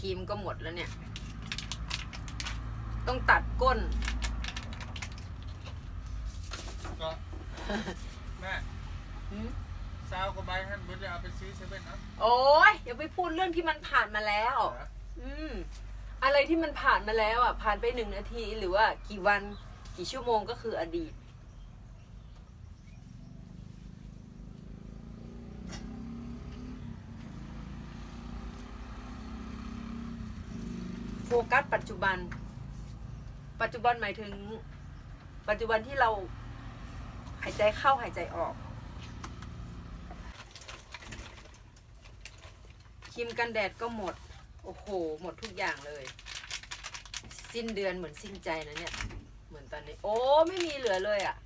ครีมก็หมดแล้วเนี่ย ต้องตัดก้น ก็แม่ซาวกับใบท่านบุญจะเอาไปซื้อเซเว่นนะโอ้ยอย่าไปพูดเรื่องที่มันผ่านมาแล้ว อืม อะไรที่มันผ่านมาแล้วอะ ผ่านไปหนึ่งนาทีหรือว่ากี่วันกี่ชั่วโมงก็คืออดีต ฟกัสปัจจุบัน ปัจจุบันหมายถึง ปัจจุบันที่เราหายใจเข้าหายใจออกครีมกันแดดก็หมด โอ้โห หมดทุกอย่างเลย สิ้นเดือนเหมือนสิ้นใจนะเนี่ย เหมือนตอนนี้ โอ้ ไม่มีเหลือเลยอะ่ะ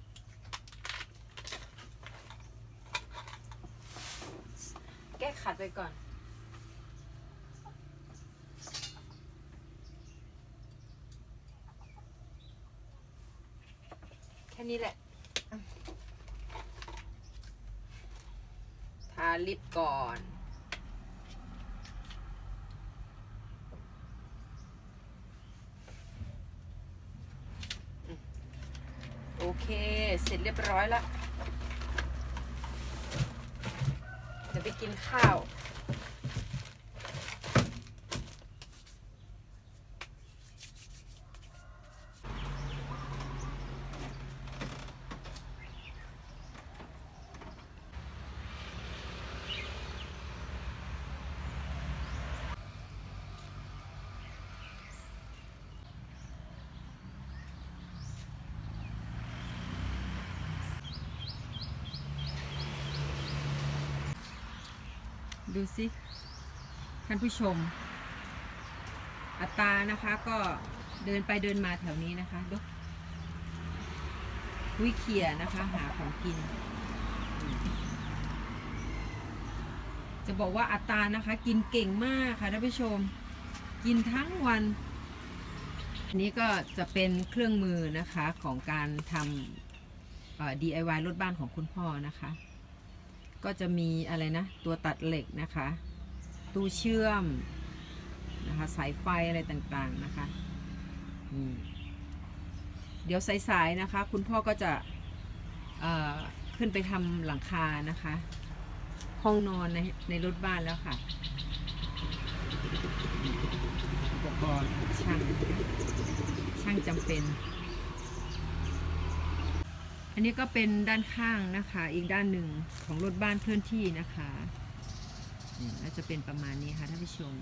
แก้ขัดไปก่อน ค่นี้แหละทาลิปก่อน โอเค เสร็จเรียบร้อยแล้วจะไปกินข้าว ดูสิท่านผู้ชม อัตรานะคะก็เดินไปเดินมาแถวนี้นะคะดูวิเขียนะคะหาของกิน จะบอกว่าอัตรานะคะ กินเก่งมากค่ะท่านผู้ชม กินทั้งวันอันนี้ก็จะเป็นเครื่องมือนะคะของการทำ DIY รถบ้านของคุณพ่อนะคะ ก็จะมีอะไรนะ ตัวตัดเหล็กนะคะ ตู้เชื่อมนะคะ สายไฟอะไรต่างๆนะคะอืมเดี๋ยวสายๆนะคะ คุณพ่อก็จะเอ่อขึ้นไปทำหลังคานะคะ ห้องนอนในในรถบ้านแล้วค่ะอุปกรณ์ช่างช่างจำเป็น อันนี้ก็เป็นด้านข้างนะคะอีกด้านหนึ่งของรถบ้านเคลื่อนที่นะคะนี่ก็จะเป็นประมาณนี้ค่ะท่านผู้ชม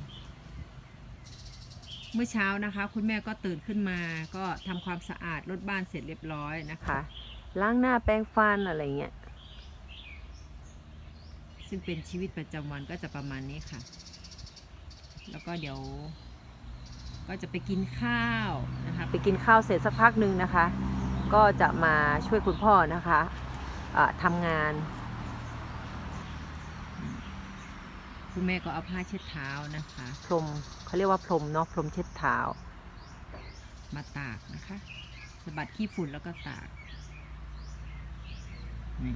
เมื่อเช้านะคะ คุณแม่ก็ตื่นขึ้นมา ก็ทำความสะอาดรถบ้านเสร็จเรียบร้อยนะคะล้างหน้าแปรงฟันอะไรเงี้ยซึ่งเป็นชีวิตประจำวันก็จะประมาณนี้ค่ะ แล้วก็เดี๋ยว ก็จะไปกินข้าวนะคะ ไปกินข้าวเสร็จสักพักหนึ่งนะคะ ก็จะมาช่วยคุณพ่อนะคะะทำงาน คุณแม่ก็เอาผ้าเช็ดเท้านะคะ พรมเขาเรียกว่าพรมเนาะพรมเช็ดเท้า มาตากนะคะสะบัดขี้ฝุ่นแล้วก็ตากนี่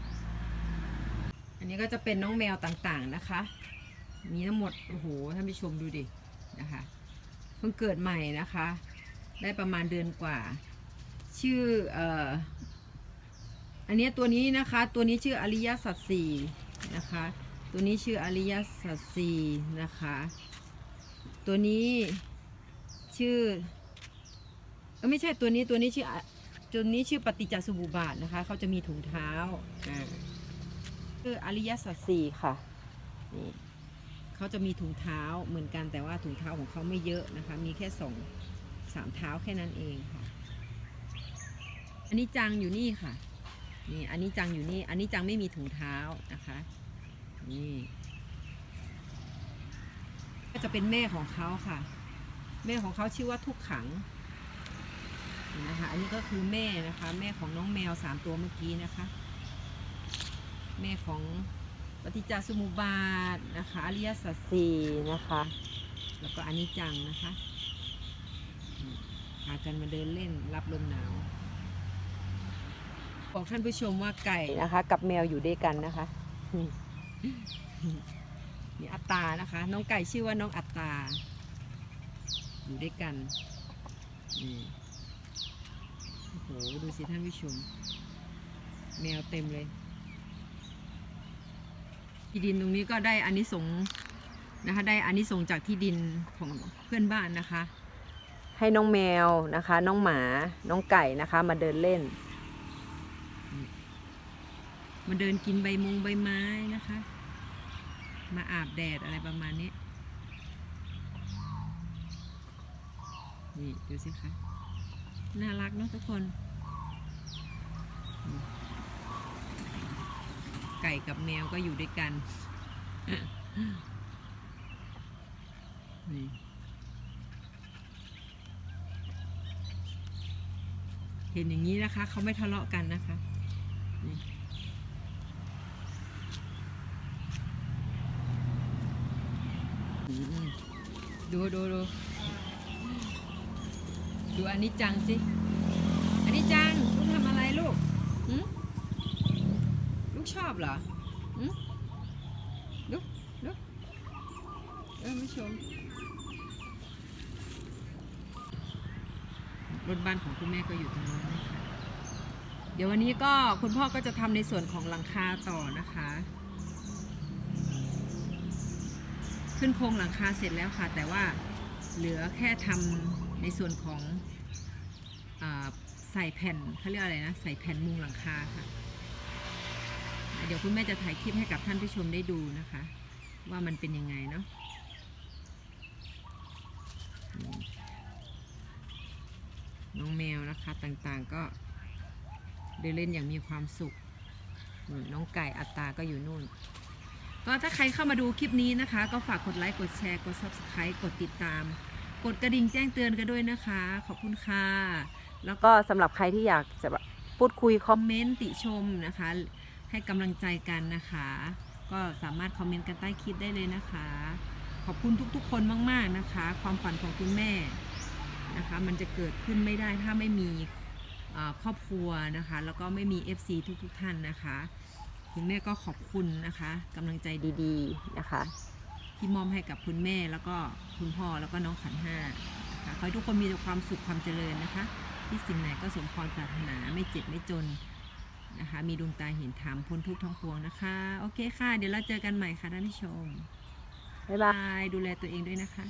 อันนี้ก็จะเป็นน้องแมวต่างๆนะคะ มีทั้งหมด โอ้โห ท่านผู้ชมดูดิ นะคะ เพิ่งเกิดใหม่นะคะ ได้ประมาณเดือนกว่า ชื่อเอ่ออันนี้ตัวนี้นะคะตัวนี้ชื่ออริยสัจสี่นะคะ ตัวนี้ชื่ออริยสัจสี่นะคะ ตัวนี้ชื่อไม่ใช่ตัวนี้ตัวนี้ชื่อตัวนี้ชื่อปฏิจจสมุปบาทนะคะเขาจะมีถุงเท้าอ่าคืออริยสัจสี่ค่ะนี่เขาจะมีถุงเท้าเหมือนกันแต่ว่าถุงเท้าของเขาไม่เยอะนะคะ มีแค่สองสามเท้าแค่นั้นเองค่ะ อันนี้จังอยู่นี่ค่ะ นี่ อันนี้จังอยู่นี่ อันนี้จังไม่มีถุงเท้านะคะ นี่ ก็จะเป็นแม่ของเขาค่ะ แม่ของเขาชื่อว่าทุกขังนะคะ อันนี้ก็คือแม่นะคะ แม่ของน้องแมวสามตัวเมื่อกี้นะคะ แม่ของปฏิจจสมุปบาทนะคะ อริยสัจสี่นะคะ แล้วก็อันนี้จังนะคะพากันมาเดินเล่นรับลมหนาว บอกท่านผู้ชมว่าไก่นะคะ กับแมวอยู่ด้วยกันนะคะมนี่อัตตานะคะ น้องไก่ชื่อว่าน้องอัตตา อยู่ด้วยกันโอ้โหดูสิท่านผู้ชม แมวเต็มเลยที่ดินตรงนี้ก็ได้อานิสงส์นะคะ ได้อานิสงส์จากที่ดินของเพื่อนบ้านนะคะ ให้น้องแมวนะคะ น้องหมาน้องไก่นะคะ มาเดินเล่น มาเดินกินใบมงใบไม้นะคะ มาอาบแดดอะไรประมาณนี้ นี่ดูสิคะ น่ารักเนาะทุกคน ไก่กับแมวก็อยู่ด้วยกัน นี่เห็นอย่างนี้นะคะ เขาไม่ทะเลาะกันนะคะนี่อืม ดูดูดูดูอันนี้จังสิ อันนี้จังลูกทำอะไรลูกหึลูกชอบเหรอหึลูกลูกเออไม่ชมรถบ้านของคุณแม่ก็อยู่ตรงนู้นนะคะเดี๋ยววันนี้ก็คุณพ่อก็จะทำในส่วนของหลังคาต่อนะคะ ขึ้นโครงหลังคาเสร็จแล้วค่ะ แต่ว่าเหลือแค่ทำในส่วนของอใส่แผ่นเขาเรียกอะไรนะ ใส่แผ่นมุงหลังคาค่ะ เดี๋ยวคุณแม่จะถ่ายคลิปให้กับท่านผู้ชมได้ดูนะคะ ว่ามันเป็นยังไงเนาะน้องแมวนะคะต่างๆก็เดินเล่นอย่างมีความสุข น้องไก่อัตตาก็อยู่นู่น ก็ถ้าใครเข้ามาดูคลิปนี้นะคะ ก็ฝากกดไลค์กดแชร์กด subscribe กดติดตาม กดกระดิ่งแจ้งเตือนกันด้วยนะคะ ขอบคุณค่ะ แล้วก็สำหรับใครที่อยากจะพูดคุยคอมเมนต์ติชมนะคะ ให้กำลังใจกันนะคะ ก็สามารถคอมเมนต์กันใต้คลิปได้เลยนะคะ ขอบคุณทุกๆ คนมากๆนะคะ ความฝันของคุณแม่นะคะ มันจะเกิดขึ้นไม่ได้ถ้าไม่มีครอบครัวนะคะ แล้วก็ไม่มี FC ทุกๆ ท่านนะคะ คุณแม่ก็ขอบคุณนะคะกำลังใจดีๆนะคะ ที่มอบให้กับคุณแม่แล้วก็คุณพ่อแล้วก็น้องขันห้านะคะขอให้ทุกคนมีแต่ความสุขความเจริญนะคะ ที่สิ่งไหนก็สมพรปรารถนาไม่เจ็บไม่จนนะคะ มีดวงตาเห็นธรรมพ้นทุกข์ทั้งปวงนะคะ โอเคค่ะ เดี๋ยวเราเจอกันใหม่ค่ะท่านผู้ชมบ๊ายบายดูแลตัวเองด้วยนะคะ